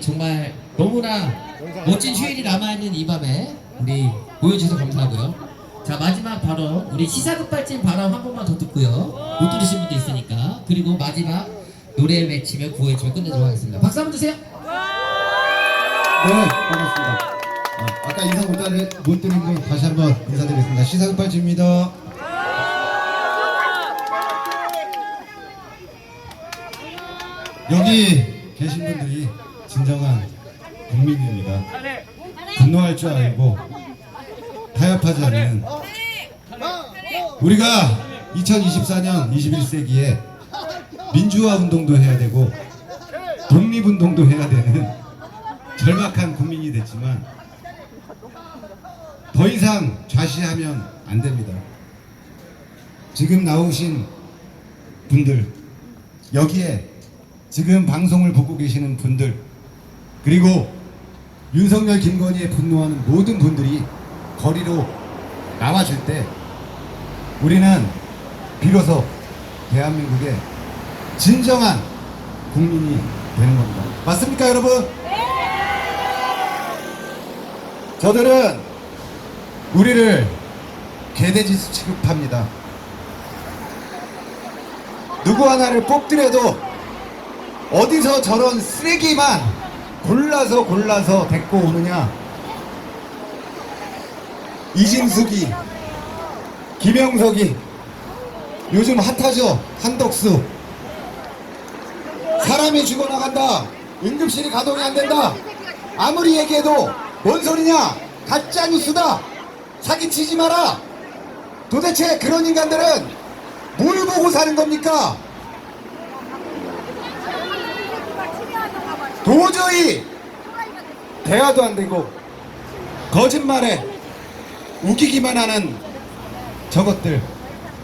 정말 너무나 멋진 휴일이 남아있는 이 밤에 우리 보여주셔서 감사하고요. 자 마지막 발언 우리 시사급발진 발언 한 번만 더 듣고요. 못 들으신 분도 있으니까 그리고 마지막 노래 외치며 구호해주며 끝내도록 하겠습니다. 박수 한번 주세요. 네, 반갑습니다. 어, 아까 인사 못, 드린, 못 드린 분 다시 한번 인사드리겠습니다. 시사급발지입니다. 여기 계신 분들이 진정한 국민입니다. 분노할 줄 알고 타협하지 않는 우리가 2024년 21세기에 민주화 운동도 해야 되고 독립 운동도 해야 되는 절박한 국민이 됐지만 더 이상 좌시하면 안 됩니다. 지금 나오신 분들 여기에 지금 방송을 보고 계시는 분들 그리고 윤석열 김건희에 분노하는 모든 분들이 거리로 나와줄 때 우리는 비로소 대한민국의 진정한 국민이 되는 겁니다. 맞습니까, 여러분? 저들은 우리를 개돼지 취급합니다. 누구 하나를 뽑더라도 어디서 저런 쓰레기만 골라서 골라서 데리고 오느냐? 이진숙이, 김영석이, 요즘 핫하죠? 한덕수. 사람이 죽어나간다. 응급실이 가동이 안 된다. 아무리 얘기해도 뭔 소리냐? 가짜 뉴스다. 사기치지 마라. 도대체 그런 인간들은 뭘 보고 사는 겁니까? 도저히 대화도 안 되고 거짓말에 우기기만 하는 저것들